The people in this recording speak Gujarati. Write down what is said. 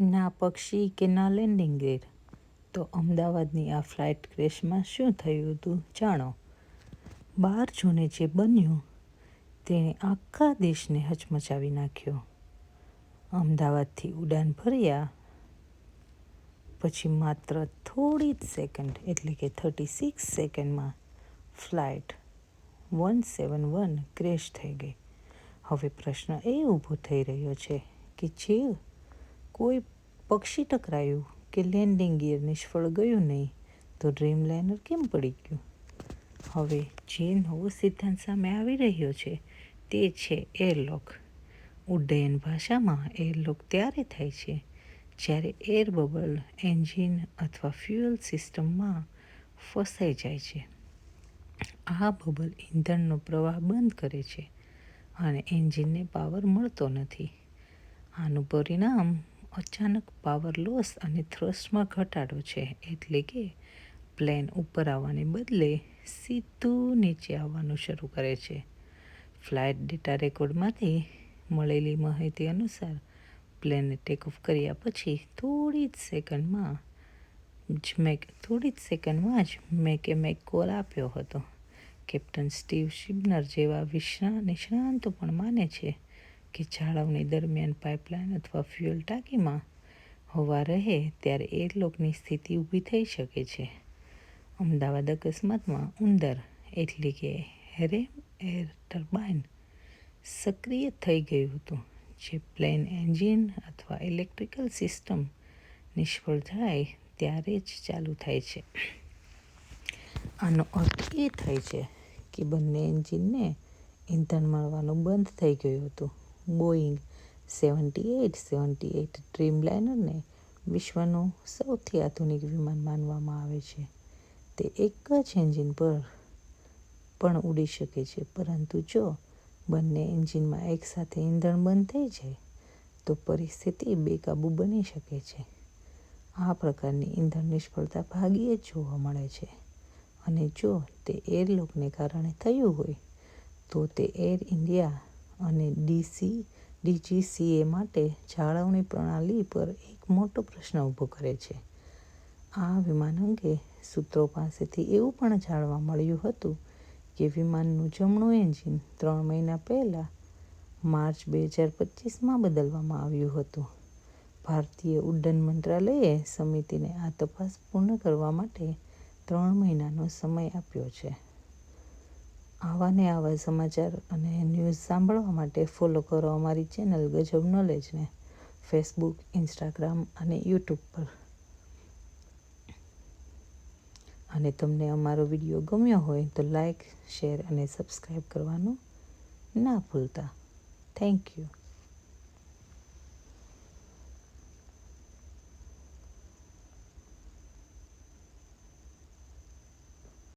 ના પક્ષી કે ના લેન્ડિંગ ગેર? તો અમદાવાદની આ ફ્લાઇટ ક્રેશમાં શું થયું હતું જાણો? બાર જૂને જે બન્યું, તેણે આખા દેશને હચમચાવી નાખ્યો. અમદાવાદથી ઉડાન ભર્યા, પછી માત્ર થોડી જ સેકન્ડ, એટલે કે થર્ટી સિક્સ સેકન્ડમાં flight one seven one crash થઈ ગઈ. હવે પ્રશ્ન એ ઊભો થઈ રહ્યો છે કે જે કોઈ પક્ષી ટકરાયું કે લેન્ડિંગ ગિયર નિષ્ફળ ગયું નહીં, તો ડ્રીમ લાઇનર કેમ પડી ગયું? હવે જે નવો સિદ્ધાંત સામે આવી રહ્યો છે, તે છે એરલોક ઉડ્ડયન ભાષામાં એરલોક ત્યારે થાય છે, જ્યારે એર બબલ એન્જિન અથવા ફ્યુઅલ સિસ્ટમમાં ફસાઈ જાય છે. આ બબલ ઇંધણનો પ્રવાહ બંધ કરે છે અને એન્જિનને પાવર મળતો નથી. આનું પરિણામ અચાનક પાવર લોસ અને થ્રસ્ટમાં ઘટાડો છે, એટલે કે પ્લેન ઉપર આવવાને બદલે સીધું નીચે આવવાનું શરૂ કરે છે. ફ્લાઇટ ડેટા રેકોર્ડમાંથી મળેલી માહિતી અનુસાર પ્લેને ટેકઓફ કર્યા પછી થોડી જ સેકન્ડમાં જ મેક થોડી જ સેકન્ડમાં જ મેકે મેક કોલ આપ્યો હતો. કેપ્ટન સ્ટીવ શિબનર જેવા વિશ્રા, નિષ્ણાંતો પણ માને છે કે જાળવણી દરમિયાન પાઇપલાઇન અથવા ફ્યુઅલ ટાંકીમાં હવા રહે ત્યારે એરલોકની સ્થિતિ ઊભી થઈ શકે છે. અમદાવાદ અકસ્માતમાં ઉંદર એટલે કે રેમ એર ટર્બાઇન સક્રિય થઈ ગયું હતું, જે પ્લેન એન્જિન અથવા ઇલેક્ટ્રિકલ સિસ્ટમ નિષ્ફળ થાય ત્યારે જ ચાલુ થાય છે. આનો અર્થ એ થાય છે કે બંને એન્જિનને ઇંધણ મળવાનું બંધ થઈ ગયું હતું. Boeing seventy eight seventy eight ડ્રીમલાઇનરને વિશ્વનું સૌથી આધુનિક વિમાન માનવામાં આવે છે. તે એક જ એન્જિન પર પણ ઉડી શકે છે. પરંતુ જો બંને એન્જિનમાં એકસાથે ઇંધણ બંધ થઈ જાય, તો પરિસ્થિતિ બેકાબૂ બની શકે છે. આ પ્રકારની ઇંધણ નિષ્ફળતા ભાગ્યે જ જોવા મળે છે. અને જો તે એરલોકને કારણે થયું હોય, તો તે એર ઇન્ડિયા અને ડીસી, ડીજીસીએ માટે જાળવણી પ્રણાલી પર એક મોટો પ્રશ્ન ઊભો કરે છે. આ વિમાન અંગે સૂત્રો પાસેથી એવું પણ જાણવા મળ્યું હતું કે વિમાનનું જમણું એન્જિન ત્રણ મહિના પહેલાં માર્ચ બે હજાર પચીસમાં બદલવામાં આવ્યું હતું. ભારતીય ઉડ્ડયન મંત્રાલયે સમિતિને આ તપાસ પૂર્ણ કરવા માટે ત્રણ મહિનાનો સમય આપ્યો છે. આવા ને આવા સમાચાર અને ન્યૂઝ સાંભળવા માટે ફોલો કરો અમારી ચેનલ ગજબ નોલેજને ફેસબુક ઇન્સ્ટાગ્રામ અને યુટ્યુબ પર. અને તમને અમારો વીડિયો ગમ્યો હોય તો લાઈક શેર અને સબસ્ક્રાઈબ કરવાનું ના ભૂલતા. Thank you